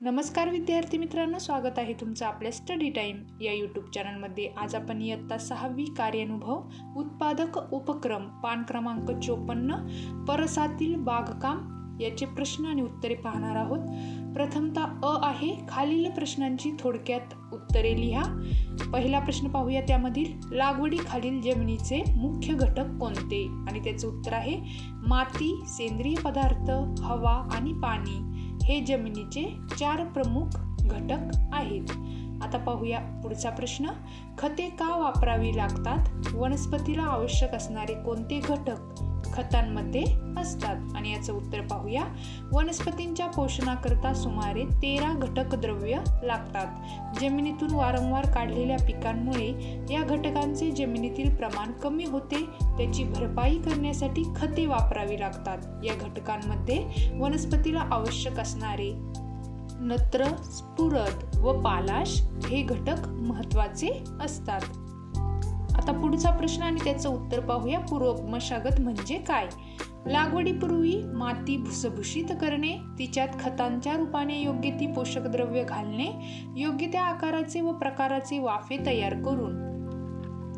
नमस्कार विद्यार्थी मित्रांनो स्वागत आहे तुमचं आपल्या स्टडी टाईम या यूट्यूब चॅनलमध्ये आज आपण इयत्ता सहावी कार्यानुभव उत्पादक उपक्रम पान क्रमांक चोपन्न परसातील बागकाम याचे प्रश्न आणि उत्तरे पाहणार आहोत. प्रथमतः अ आहे खालील प्रश्नांची थोडक्यात उत्तरे लिहा. पहिला प्रश्न पाहूया त्यामधील. लागवडीखालील जमिनीचे मुख्य घटक कोणते? आणि त्याचं उत्तर आहे माती सेंद्रिय पदार्थ हवा आणि पाणी. हे जमिनीचे चार प्रमुख घटक आहेत. आता पाहूया पुढचा प्रश्न. खते का वापरावी लागतात? वनस्पतीला आवश्यक असणारे कोणते घटक? खतांमध्ये असतात. आणि याचं उत्तर पाहूया. वनस्पतींच्या पोषणाकरता सुमारे तेरा घटक द्रव्य लागतात. जमिनीतून वारंवार काढलेल्या पिकांमुळे या घटकांचे जमिनीतील प्रमाण कमी होते. त्याची भरपाई करण्यासाठी खते वापरावी लागतात. या घटकांमध्ये वनस्पतीला आवश्यक असणारे नत्र स्फुरद व पालाश हे घटक महत्त्वाचे असतात. आता पुढचा प्रश्न आणि त्याचं उत्तर पाहूया. पूर्व मशागत म्हणजे काय? लागवडीपूर्वी माती भुसभुशीत करणे तिच्यात खतांच्या रूपाने योग्य ती पोषक द्रव्य घालणे योग्य त्या आकाराचे व प्रकाराचे वाफे तयार करून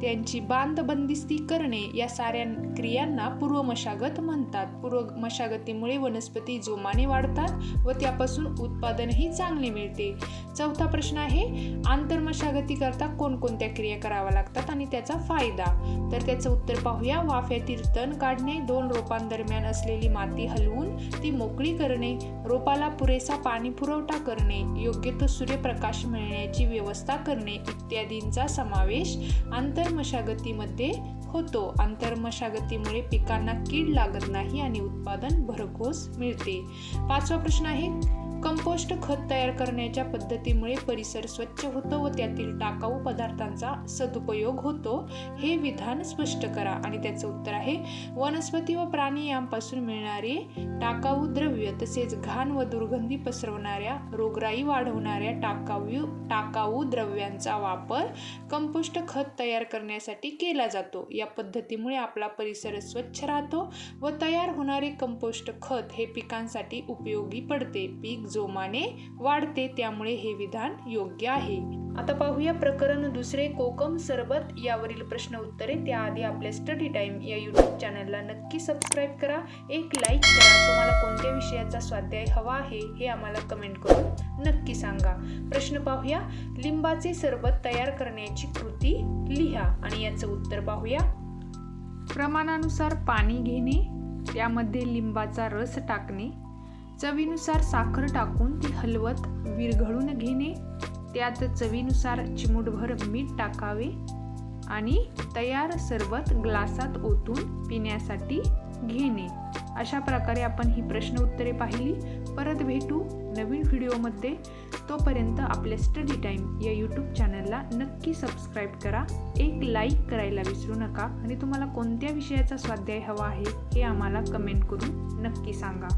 त्यांची बांध बंदिस्ती करणे या साऱ्या क्रियांना पूर्व मशागत म्हणतात. पूर्व मशागतीमुळे वनस्पती जोमाने वाढतात व त्यापासून उत्पादनही चांगले मिळते. चौथा प्रश्न आहे आंतरमशागती करता कोणकोणत्या क्रिया कराव्या लागतात आणि त्याचा फायदा? तर त्याचं उत्तर पाहूया. वाफ्यातील तण काढणे दोन रोपांदरम्यान असलेली माती हलवून ती मोकळी करणे रोपाला पुरेसा पाणी पुरवठा करणे योग्य तो सूर्यप्रकाश मिळण्याची व्यवस्था करणे इत्यादींचा समावेश आंतरमशागतीमध्ये होतो. आंतरमशागतीमुळे पिकांना कीड लागत नाही आणि उत्पादन भरघोस मिळते. पाचवा प्रश्न आहे कंपोस्ट खत तयार करण्याच्या पद्धतीमुळे परिसर स्वच्छ होतो व त्यातील टाकाऊ पदार्थांचा सदुपयोग होतो. हे विधान स्पष्ट करा. आणि त्याचं उत्तर आहे वनस्पती व प्राणी यांपासून मिळणारे टाकाऊ द्रव्य तसेच घाण व दुर्गंधी पसरवणाऱ्या रोगराई वाढवणाऱ्या टाकाऊ टाकाऊ द्रव्यांचा वापर कंपोस्ट खत तयार करण्यासाठी केला जातो. या पद्धतीमुळे आपला परिसर स्वच्छ राहतो व तयार होणारे कंपोस्ट खत हे पिकांसाठी उपयोगी पडते. पीक जोमाने वाढते त्यामुळे हे विधान योग्य आहे. आता पाहूया प्रकरण दुसरे कोकम सरबत. यावरील प्रश्न उत्तरे त्याआधी आपल्या स्टडी टाइम या यूट्यूब चॅनलला नक्की सबस्क्राईब करा. एक लाईक करा. तुम्हाला कोणत्या विषयाचा स्वाध्याय हवा आहे हे आम्हाला कमेंट करून नक्की सांगा. प्रश्न पाहूया. लिंबाचे सरबत तयार करण्याची कृती लिहा आणि याचं उत्तर पाहूया. प्रमाणानुसार पाणी घेणे त्यामध्ये लिंबाचा रस टाकणे चवीनुसार साखर टाकून ती हलवत विरघळून घेणे. त्यात चवीनुसार चिमूटभर मीठ टाकावे आणि तयार सरबत ग्लासात ओतून पिण्यासाठी घेणे. अशा प्रकारे आपण ही प्रश्न उत्तरे पाहिली. परत भेटू नवीन व्हिडिओमध्ये तोपर्यंत आपल्या स्टडी टाईम या यूट्यूब चॅनलला नक्की सबस्क्राईब करा. एक लाईक करायला विसरू नका. आणि तुम्हाला कोणत्या विषयाचा स्वाध्याय हवा आहे हे आम्हाला कमेंट करून नक्की सांगा.